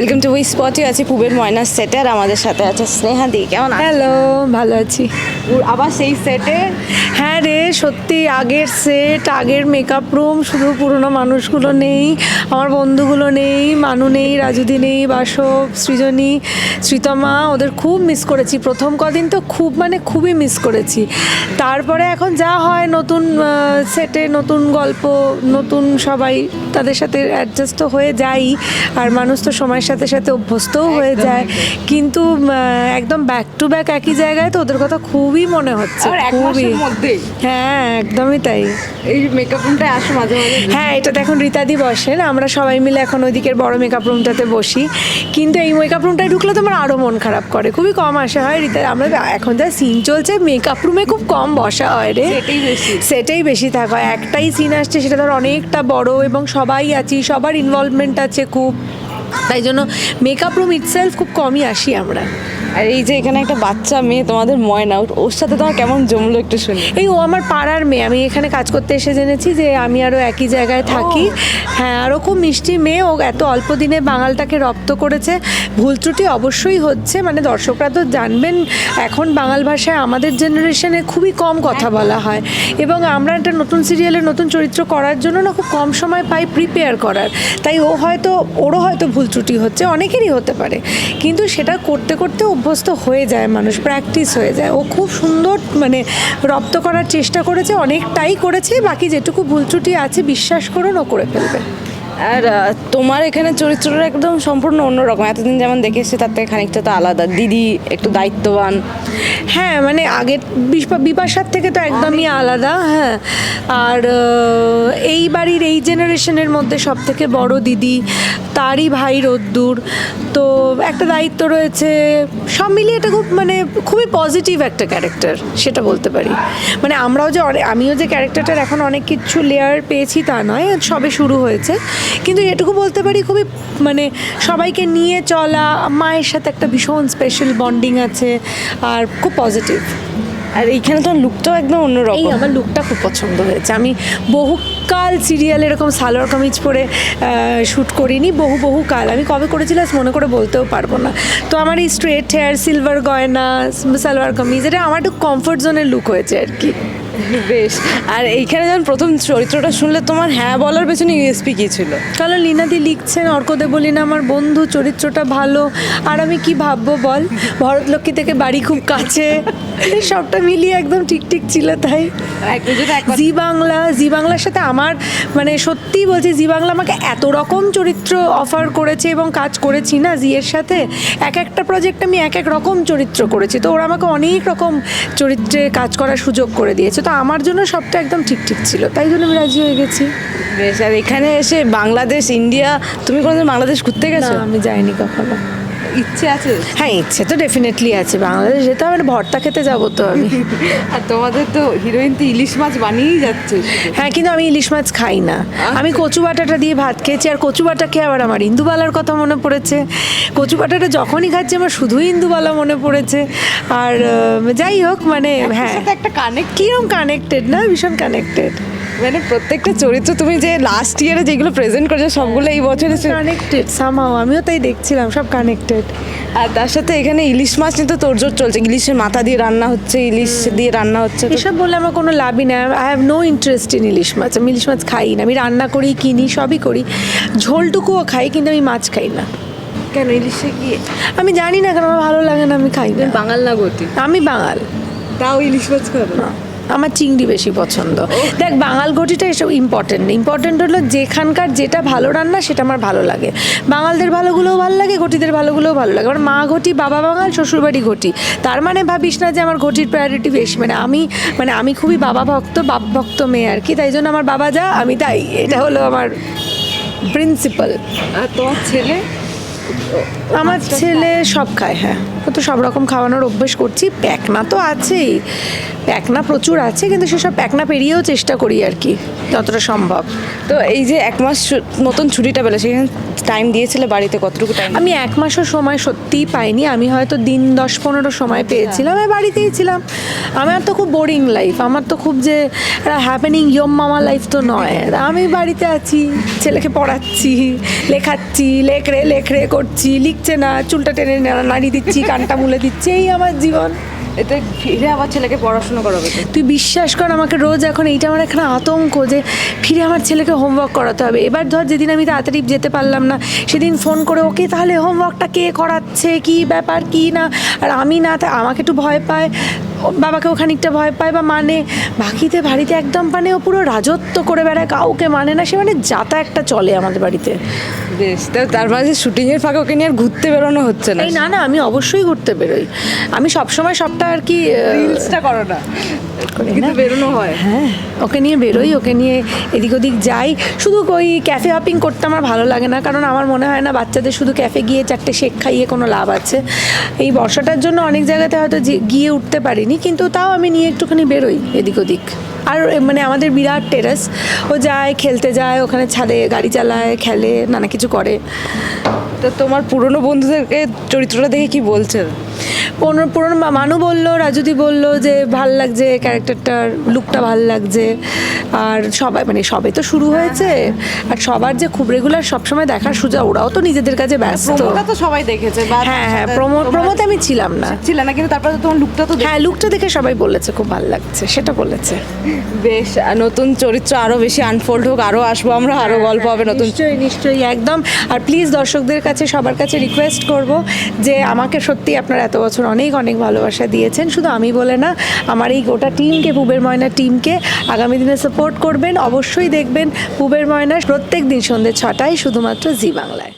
Welcome to we স্পটে আছে পুবের ময়না সেটে আর আমাদের সাথে আছে স্নেহা দি কেমন হ্যালো ভালো আছি। আবার সেই সেটে? হ্যাঁ রে সত্যি আগের সেট আগের মেকআপ রুম শুধু পুরনো মানুষগুলো নেই আমার বন্ধুগুলো নেই মানু নেই রাজুদি নেই বাসব সৃজনী শ্রীতমা ওদের খুব মিস করেছি। প্রথম কদিন তো খুব মানে খুবই মিস করেছি। তারপরে এখন যা হয় নতুন সেটে নতুন গল্প নতুন সবাই তাদের সাথে অ্যাডজাস্ট তো হয়ে যাই আর মানুষ তো সময়ের সাথে সাথে অভ্যস্তও হয়ে যায়। কিন্তু একদম ব্যাক টু ব্যাক একই জায়গায় তো ওদের কথা খুবই মনে হচ্ছে খুবই। হ্যাঁ একদমই তাই। এই মেকআপ রুমটায় আসো মাঝে মাঝে। হ্যাঁ এটা এখন রীতাদি বসেন আমরা সবাই মিলে এখন ওইদিকের বড় মেকআপ রুমটাতে বসি। কিন্তু এই মেকআপ রুমটায় ঢুকলে তোমার আরও মন খারাপ করে খুবই কম আসা হয় রীতা আমরা এখন যা সিন চলছে মেকআপ রুমে খুব কম বসা হয় রে। সেটাই বেশি। সেটাই বেশি থাকা হয়। একটাই সিন আসছে সেটা ধর অনেকটা বড় এবং সবাই আছি সবার ইনভলভমেন্ট আছে খুব। তাই জন্য মেকআপ রুম ইটসেলফ খুব কমই আসি আমরা। আর এই যে এখানে একটা বাচ্চা মেয়ে তোমাদের ময়না ওর- ওর সাথে তোমার কেমন জমলো একটু শুনি। এই ও আমার পাড়ার মেয়ে। আমি এখানে কাজ করতে এসে জেনেছি যে আমি আরও একই জায়গায় থাকি। হ্যাঁ আরও খুব মিষ্টি মেয়ে। ও এত অল্প দিনে বাঙালটাকে রপ্ত করেছে। ভুল ত্রুটি অবশ্যই হচ্ছে। মানে দর্শকরা তো জানবেন এখন বাঙাল ভাষায় আমাদের জেনারেশনে খুবই কম কথা বলা হয়। এবং আমরা একটা নতুন সিরিয়ালে নতুন চরিত্র করার জন্য না খুব কম সময় পাই প্রিপেয়ার করার। তাই ও হয়তো ওরও হয়তো ভুল ত্রুটি হচ্ছে। অনেকেরই হতে পারে। কিন্তু সেটা করতে করতে অভ্যস্ত হয়ে যায়, মানুষ প্র্যাকটিস হয়ে যায়। ও খুব সুন্দর মানে রপ্ত করার চেষ্টা করেছে, অনেকটাই করেছে, বাকি যেটুকু ভুল ত্রুটি আছে, বিশ্বাস করুন, ও করে ফেলবে। আর তোমার এখানে চরিত্রটা একদম সম্পূর্ণ অন্যরকম। এতদিন যেমন দেখে এসেছি তার থেকে খানিকটা তো আলাদা। দিদি একটু দায়িত্ববান। হ্যাঁ মানে আগের বিপা- বিপাশার থেকে তো একদমই আলাদা হ্যাঁ। আর এই বাড়ির এই জেনারেশনের মধ্যে সব থেকে বড় দিদি তারই ভাই রোদ্দুর। তো একটা দায়িত্ব রয়েছে সব মিলিয়ে এটা খুব মানে খুবই পজিটিভ একটা ক্যারেক্টার সেটা বলতে পারি। মানে আমরাও যে আমিও যে ক্যারেক্টারটার এখন অনেক কিছু লেয়ার পেয়েছি তা নয় সবে শুরু হয়েছে। কিন্তু এটুকু বলতে পারি খুবই মানে সবাইকে নিয়ে চলা মায়ের সাথে একটা ভীষণ স্পেশাল বন্ডিং আছে আর খুব পজিটিভ আর এইখানে তোমার লুকটাও একদম এই অন্যরকম আমার লুকটা খুব পছন্দ হয়েছে। আমি বহুকাল সিরিয়াল এরকম সালোয়ার কামিজ পরে শ্যুট করিনি বহু বহু কাল আমি কবে করেছিলাম মনে করে বলতেও পারব না। তো আমার এই স্ট্রেট হেয়ার সিলভার গয়না সালোয়ার কামিজ এটা আমার একটু কমফোর্ট জোনের লুক হয়েছে আর কি। বেশ। আর এইখানে যখন প্রথম চরিত্রটা শুনলে তোমার হ্যাঁ বলার পেছনে ইউএসপি কি ছিল? কারণ লীনাদি লিখছেন অর্কদে বলি না আমার বন্ধু চরিত্রটা ভালো। আর আমি কি ভাববো বল? ভরতলক্ষ্মী থেকে বাড়ি খুব কাছে। সবটা মিলিয়ে একদম ঠিক ঠিক ছিল তাই? জি বাংলা জি বাংলার সাথে আমার মানে সত্যিই বলছি জি বাংলা আমাকে এত রকম চরিত্র অফার করেছে এবং কাজ করেছি না জি এর সাথে? এক একটা প্রজেক্ট আমি এক এক রকম চরিত্র করেছি। তো ওরা আমাকে অনেক রকম চরিত্রে কাজ করার সুযোগ করে দিয়েছে। তো আমার জন্য সবটা একদম ঠিক ঠিক ছিল তাই জন্য আমি রাজি হয়ে গেছি। বেশ আর এখানে এসে বাংলাদেশ ইন্ডিয়া তুমি কোনোদিন বাংলাদেশ ঘুরতে গেছো? আমি যাইনি কখনো। ইচ্ছে আছে? হ্যাঁ ইচ্ছে তো ডেফিনেটলি আছে। বাংলাদেশ যেতে হবে ভর্তা খেতে যাব তো আমি। আর তোমাদের তো হিরোইন তো ইলিশ মাছ বানিয়েই যাচ্ছে। হ্যাঁ কিন্তু আমি ইলিশ মাছ খাই না। আমি কচু বাটাটা দিয়ে ভাত খেয়েছি আর কচু বাটা খেয়ে আবার আমার ইন্দুবালার কথা মনে পড়েছে। কচু বাটাটা যখনই খাচ্ছি আমার শুধুই ইন্দুবালা মনে পড়েছে। আর যাই হোক মানে হ্যাঁ। একটা কানেক্ট কিরম কানেক্টেড না? ভীষণ কানেক্টেড মানে প্রত্যেকটা চরিত্র তুমি যে লাস্ট ইয়ারে যেগুলো প্রেজেন্ট করেছ সবগুলো এই বছরে সে- কানেক্টেড সামহাও আমিও তাই দেখছিলাম সব কানেক্টেড আর তার সাথে এখানে ইলিশ মাছ নিয়ে তো তোরজোর চলছে ইলিশের মাথা দিয়ে রান্না হচ্ছে ইলিশ দিয়ে রান্না হচ্ছে এসব বলে আমার কোনো লাভই নেই I have no interest in ilish মাছ আমি ইলিশ মাছ খাই না আমি রান্না করি কিনি সবই করি ঝোলটুকুও খাই কিন্তু আমি মাছ খাই না। কেন ইলিশে গিয়ে আমি জানি না কেন আমার ভালো লাগে না আমি খাই না। বাঙাল না গতি আমি বাঙাল। তাও ইলিশ মাছ খাব? না আমার চিংড়ি বেশি পছন্দ। দেখ বাঙাল ঘটিটা এসব ইম্পর্টেন্ট ইম্পর্টেন্ট হলো যেখানকার যেটা ভালো রান্না সেটা আমার ভালো লাগে। বাঙালদের ভালোগুলোও ভালো লাগে ঘটিদের ভালোগুলোও ভালো লাগে। আমার মা ঘটি বাবা বাঙাল শ্বশুরবাড়ি ঘটি। তার মানে ভাবিস না যে আমার ঘটির প্রায়োরিটি বেশি। মানে আমি মানে আমি খুবই বাবা ভক্ত বাপ ভক্ত মেয়ে আর কি। তাই জন্য আমার বাবা যা আমি তাই। এটা হলো আমার প্রিন্সিপাল আর তোমার ছেলে? আমার ছেলে সব খায় হ্যাঁ। তো সব রকম খাওয়ানোর অভ্যেস করছি। প্যাকনা তো আছেই। প্যাকনা প্রচুর আছে কিন্তু সেসব প্যাকনা পেরিয়েও চেষ্টা করি আর কি যতটা সম্ভব। তো এই যে এক মাস মতন ছুটিটা পেলে সেখানে টাইম দিয়েছিলে বাড়িতে? কতটুকু টাইম আমি এক মাসও সময় সত্যিই পাইনি। আমি হয়তো দিন দশ পনেরো সময় পেয়েছিলাম আমি বাড়িতেই ছিলাম। আমার তো খুব বোরিং লাইফ আমার তো খুব যে হ্যাপেনিং ইয়ম মামা লাইফ তো নয়। আমি বাড়িতে আছি ছেলেকে পড়াচ্ছি লেখাচ্ছি লেখরে লেখরে করছি লিখছে না চুলটা টেনে না- নাড়িয়ে দিচ্ছি কানটা মুলে দিচ্ছে এই আমার জীবন। এতে ফিরে আবার ছেলেকে পড়াশোনা করাবে তুই বিশ্বাস কর আমাকে রোজ এখন এইটা আমার এখানে আতঙ্ক যে ফিরে আমার ছেলেকে হোমওয়ার্ক করাতে হবে। এবার ধর যেদিন আমি তাড়াতাড়ি যেতে পারলাম না সেদিন ফোন করে ওকে তাহলে হোমওয়ার্কটা কে করাচ্ছে? কি ব্যাপার? কি না? আর আমি না তা আমাকে একটু ভয় পায়। ও বাবাকেও খানিকটা ভয় পায় বা মানে। বাকিতে বাড়িতে একদম মানে ও পুরো রাজত্ব করে বেড়ায় কাউকে মানে না সে মানে যাতা একটা চলে আমাদের বাড়িতে। বেশ তার মাঝে শুটিং এর ফাঁকে ওকে নিয়ে আর ঘুরতে বেরোনো হচ্ছে না। এই না না আমি অবশ্যই ঘুরতে বেরোই। আমি সবসময় সবটা আর কি রিলসটা করো না। কিন্তু বেরোনো হয়। হ্যাঁ ওকে নিয়ে বেরোই ওকে নিয়ে এদিক ওদিক যাই। শুধু ওই ক্যাফে হপিং করতে আমার ভালো লাগে না কারণ আমার মনে হয় না বাচ্চাদের শুধু ক্যাফে গিয়ে চারটে শেক খাইয়ে কোনো লাভ আছে। এই বর্ষাটার জন্য অনেক জায়গাতে হয়তো গিয়ে উঠতে পারিনি কিন্তু তাও আমি নিয়ে একটুখানি বেরোই এদিক ওদিক। আর মানে আমাদের বিরাট টেরেস ও যায় খেলতে যায় ওখানে ছাদে গাড়ি চালায় খেলে নানা কিছু করে। তো তোমার পুরনো বন্ধুদেরকে চরিত্রটা দেখে কি বলছেন? পুরনো মানু বলল রাজুদি বলল যে ভালো লাগছে ক্যারেক্টারটার লুকটা ভালো লাগছে। আর সবাই মানে সবে তো শুরু হয়েছে। আর সবার যে খুব রেগুলার সবসময় দেখার সুযোগ ওরাও তো নিজেদের কাছে ব্যস্ত। তো সবাই দেখেছে হ্যাঁ হ্যাঁ প্রমো প্রমোতে আমি ছিলাম না। ছিল না কিন্তু তারপরে তোমার লুকটা তো হ্যাঁ লুকটা দেখে সবাই বলেছে খুব ভালো লাগছে সেটা বলেছে। বেশ আর নতুন চরিত্র আরও বেশি আনফোল্ড হোক আরও আসব আমরা আরও গল্প হবে নতুন। নিশ্চয়ই নিশ্চয়ই একদম। আর প্লিজ দর্শকদের কাছে সবার কাছে রিকোয়েস্ট করব যে আমাকে সত্যি আপনারা এত বছর অনেক অনেক ভালোবাসা দিয়েছেন। শুধু আমি বলে না, আমার এই গোটা টিমকে, পুবের ময়না টিমকে আগামী দিনে সাপোর্ট করবেন। অবশ্যই দেখবেন পুবের ময়না প্রত্যেক দিন সন্ধ্যে ছটায়, শুধুমাত্র জি বাংলায়।